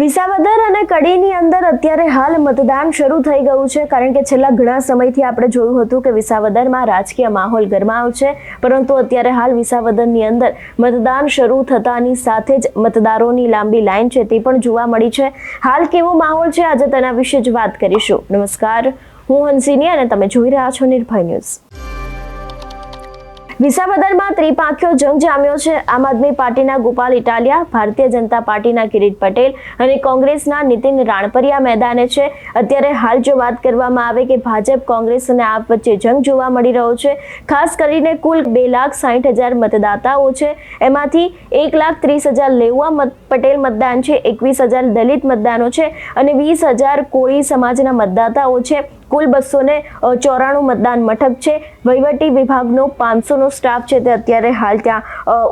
વિસાવદર અને કડીની અંદર અત્યારે હાલ મતદાન શરૂ થઈ ગયું છે. કારણ કે છેલ્લા ઘણા સમયથી આપણે જોયું હતું કે વિસાવદરમાં રાજકીય માહોલ ગરમાયો છે. પરંતુ અત્યારે હાલ વિસાવદરની અંદર મતદાન શરૂ થતાની સાથે જ મતદારોની લાંબી લાઈન છે તે પણ જોવા મળી છે. હાલ કેવો માહોલ છે આજે તેના વિશે જ વાત કરીશું. નમસ્કાર. હું હંસિની અને તમે જોઈ રહ્યા છો નિર્ભય ન્યૂઝ. વિસાવદરમાં ત્રિપાંખ્યો જંગ જામ્યો છે. આમ આદમી પાર્ટીના ગોપાલ ઇટાલિયા, ભારતીય જનતા પાર્ટીના કિરીટ પટેલ અને કોંગ્રેસના નીતિન રાણપરિયા મેદાને છે. અત્યારે હાલ જો વાત કરવામાં આવે કે ભાજપ, કોંગ્રેસ અને આપ વચ્ચે જંગ જોવા મળી રહ્યો છે. ખાસ કરીને કુલ બે લાખ સાઠ હજાર મતદાતાઓ છે. એમાંથી એક લાખ ત્રીસ હજાર લેવા મત, પટેલ મતદાન છે. એકવીસ હજાર દલિત મતદાનો છે. અને વીસ હજાર કોળી સમાજના મતદાતાઓ છે. કુલ બસો ને ચોરાણું મતદાન મથક છે. વહીવટી વિભાગનો પાંચસોનો સ્ટાફ છે તે અત્યારે હાલ ત્યાં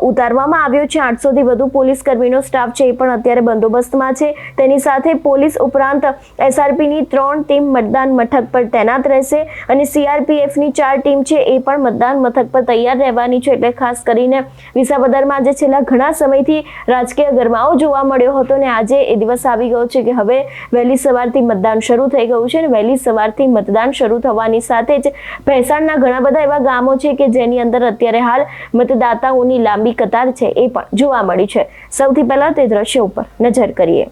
ઉતારવામાં આવ્યો છે. આઠસોથી વધુ પોલીસ કર્મીનો સ્ટાફ છે એ પણ અત્યારે બંદોબસ્તમાં છે. તેની સાથે પોલીસ ઉપરાંત એસઆરપીની ત્રણ ટીમ મતદાન મથક પર તૈનાત રહેશે અને સીઆરપીએફની ચાર ટીમ છે એ પણ મતદાન મથક પર તૈયાર રહેવાની છે. એટલે ખાસ કરીને વિસાવદરમાં જે છેલ્લા ઘણા સમયથી રાજકીય ગરમાવો જોવા મળ્યો હતો ને આજે એ દિવસ આવી ગયો છે કે હવે વહેલી સવારથી મતદાન શરૂ થઈ ગયું છે ને વહેલી સવારથી મતદાન શરૂ થવાની સાથે જ ભેસાણના ઘણા બધા એવા ગામો છે કે જેની અંદર અત્યારે હાલ મતદાતાઓની લાંબી કતાર છે એ પણ જોવા મળી છે. સૌથી પહેલા તે દ્રશ્ય ઉપર નજર કરીએ.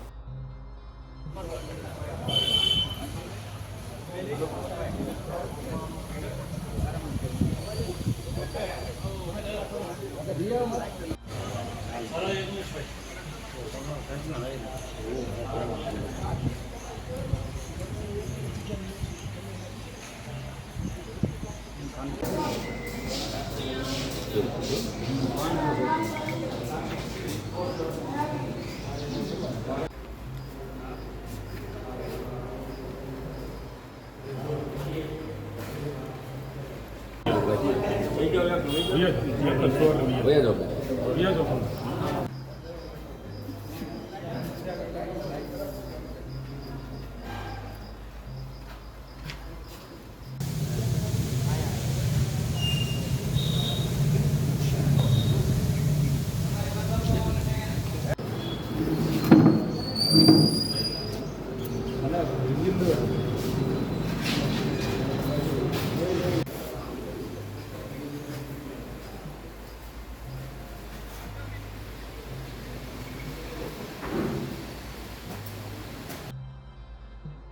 위에 위에 위에 위에 위에 위에 위에 Yeah.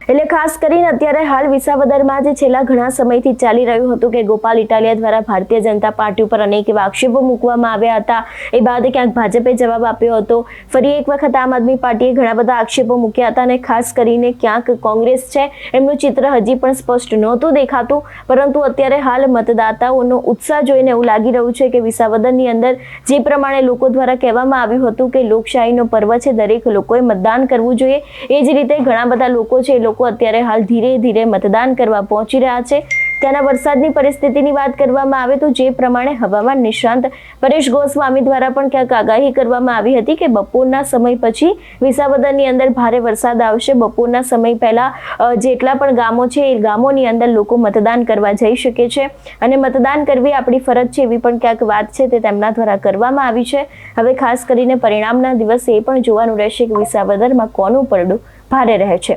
એટલે ખાસ કરીને અત્યારે હાલ વિસાવદરમાં જે છેલ્લા ઘણા સમયથી ચાલી રહ્યું હતું કે ગોપાલ ઇટાલિયા દ્વારા ભારતીય જનતા પાર્ટી ઉપર અનેક એવા આક્ષેપો મૂકવામાં આવ્યા હતા, એ બાદ ક્યાંક ભાજપે જવાબ આપ્યો હતો. ફરી એક વખત આમ આદમી પાર્ટીએ ઘણા બધા આક્ષેપો મૂક્યા હતા અને ખાસ કરીને ક્યાંક કોંગ્રેસ છે, એમનું ચિત્ર હજી પણ સ્પષ્ટ નહોતું દેખાતું, પરંતુ અત્યારે હાલ મતદાતાઓનો ઉત્સાહ જોઈને એવું લાગી રહ્યું છે કે વિસાવદરની અંદર જે પ્રમાણે લોકો દ્વારા કહેવામાં આવ્યું હતું કે લોકશાહીનો પર્વ છે, દરેક લોકોએ મતદાન કરવું જોઈએ. એ જ રીતે ઘણા બધા લોકો છે, એ લોકો અત્યારે હાલ ધીરે ધીરે મતદાન કરવા પહોંચી રહ્યા છે. ત્યાંના વરસાદની પરિસ્થિતિની વાત કરવામાં આવે તો જે પ્રમાણે હવામાન નિષ્ણાંત પરેશ ગોસ્વામી દ્વારા પણ ક્યાંક આગાહી કરવામાં આવી હતી કે બપોરના સમય પછી વિસાવદરની અંદર ભારે વરસાદ આવશે. બપોરના સમય પહેલા જેટલા પણ ગામો છે એ ગામોની અંદર લોકો મતદાન કરવા જઈ શકે છે. અને મતદાન કરવી આપણી ફરજ છે એવી પણ ક્યાંક વાત છે તે તેમના દ્વારા કરવામાં આવી છે. હવે ખાસ કરીને પરિણામના દિવસે એ પણ જોવાનું રહેશે કે વિસાવદરમાં કોનું પરડું ભારે રહે છે.